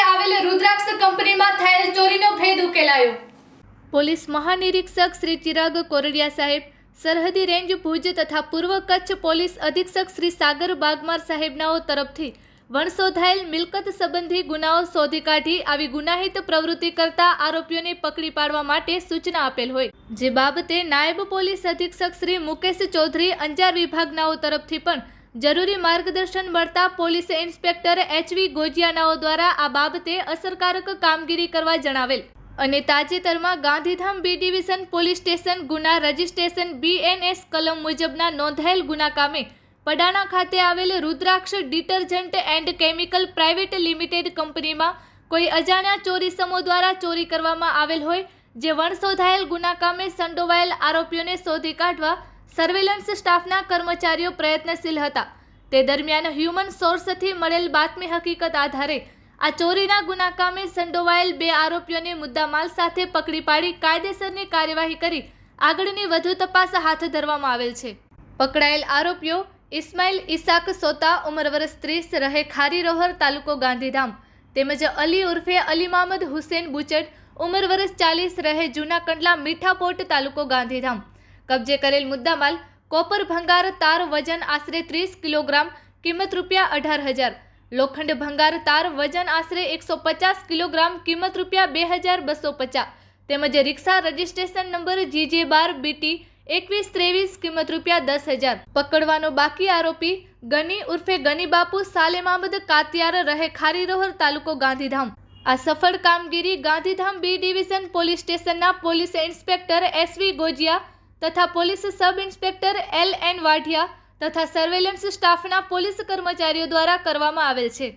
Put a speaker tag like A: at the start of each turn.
A: ખાતે રુદ્રાક્ષ કંપનીમાં થયેલ ચોરીનો ભેદ ઉકેલાયો. પોલીસ મહાનિરીક્ષક શ્રી ચિરાગ કોરડિયા સાહેબ, સરહદી રેન્જ ભુજ તથા પૂર્વ કચ્છ પોલીસ અધિક્ષક શ્રી સાગર બાગમાર સાહેબનાઓ તરફથી વણસોધાયેલ મિલકત સંબંધી ગુનાઓ શોધી કાઢી આવી ગુનાહિત પ્રવૃત્તિ કરતા આરોપીઓને પકડી પાડવા માટે સૂચના આપેલ હોય. જે બાબતે નાયબ પોલીસ અધિક્ષક શ્રી મુકેશ ચૌધરી અંજાર વિભાગનાઓ તરફથી પણ જરૂરી માર્ગદર્શન મળતા પોલીસ ઇન્સ્પેક્ટર એચવી ગોજિયાનાઓ દ્વારા આ બાબતે અસરકારક કામગીરી કરવા જણાવેલ. અને તાજેતરમાં Gandhidham B division police station ગુના રજિસ્ટ્રેશન બીએનએસ કલમ મુજબના નોંધાયેલ ગુના કામે પડાણા ખાતે આવેલ Rudraksh detergent and chemical private limited કંપનીમાં કોઈ અજાણ્યા ચોરીસમો દ્વારા ચોરી કરવામાં આવેલ હોય, જે વણશોધાયેલ ગુના કામે સંડોવાયેલ આરોપીઓને શોધી કાઢવા સર્વેલન્સ સ્ટાફના કર્મચારીઓ પ્રયત્નશીલ હતા. તે દરમિયાન હ્યુમન સોર્સથી મળેલ બાતમી હકીકત આધારે આ ચોરીના ગુના કામે સંડોવાયેલ બે આરોપીઓને મુદ્દામાલ સાથે પકડી પાડી કાયદેસરની કાર્યવાહી કરી આગળની વધુ તપાસ હાથ ધરવામાં આવેલ છે. પકડાયેલ આરોપીઓ ઇસ્માઇલ ઇસાક સોતા ઉંમર વર્ષ ત્રીસ, રહે ખારી રોહર તાલુકો ગાંધીધામ. તેમજ અલી ઉર્ફે અલી મામદ હુસેન બુચટ ઉંમર વર્ષ ચાલીસ, રહે જૂના કંડલા મીઠાપોટ તાલુકો ગાંધીધામ. કબજે કરેલ મુદ્દામાલ કોપર ભંગાર તાર વજન આશરે ત્રીસ કિલોગ્રામ, કિંમત રૂપિયા અઢાર હજાર. લોખંડ ભંગાર તાર વજન આશરે એકસો પચાસ કિલોગ્રામ, કિંમત રૂપિયા બે હજાર બસો પચાસ. તેમજ રિક્ષા રજિસ્ટ્રેશન નંબર જીજે બાર બીટી એકવીસ ત્રેવીસ, કિંમત રૂપિયા દસ હજાર. પકડવાનો બાકી આરોપી ગની ઉર્ફે ગની બાપુ સાલેમામદ કાતિયાર રહે ખારીરોહર તાલુકો ગાંધીધામ. આ સફળ કામગીરી ગાંધીધામ બી ડિવિઝન પોલીસ સ્ટેશનના પોલીસ ઇન્સ્પેક્ટર એસવી ગોજિયા તથા police sub inspector L N Vadhiya તથા સર્વેલન્સ સ્ટાફના પોલીસ કર્મચારીઓ દ્વારા કરવામાં આવેલ છે.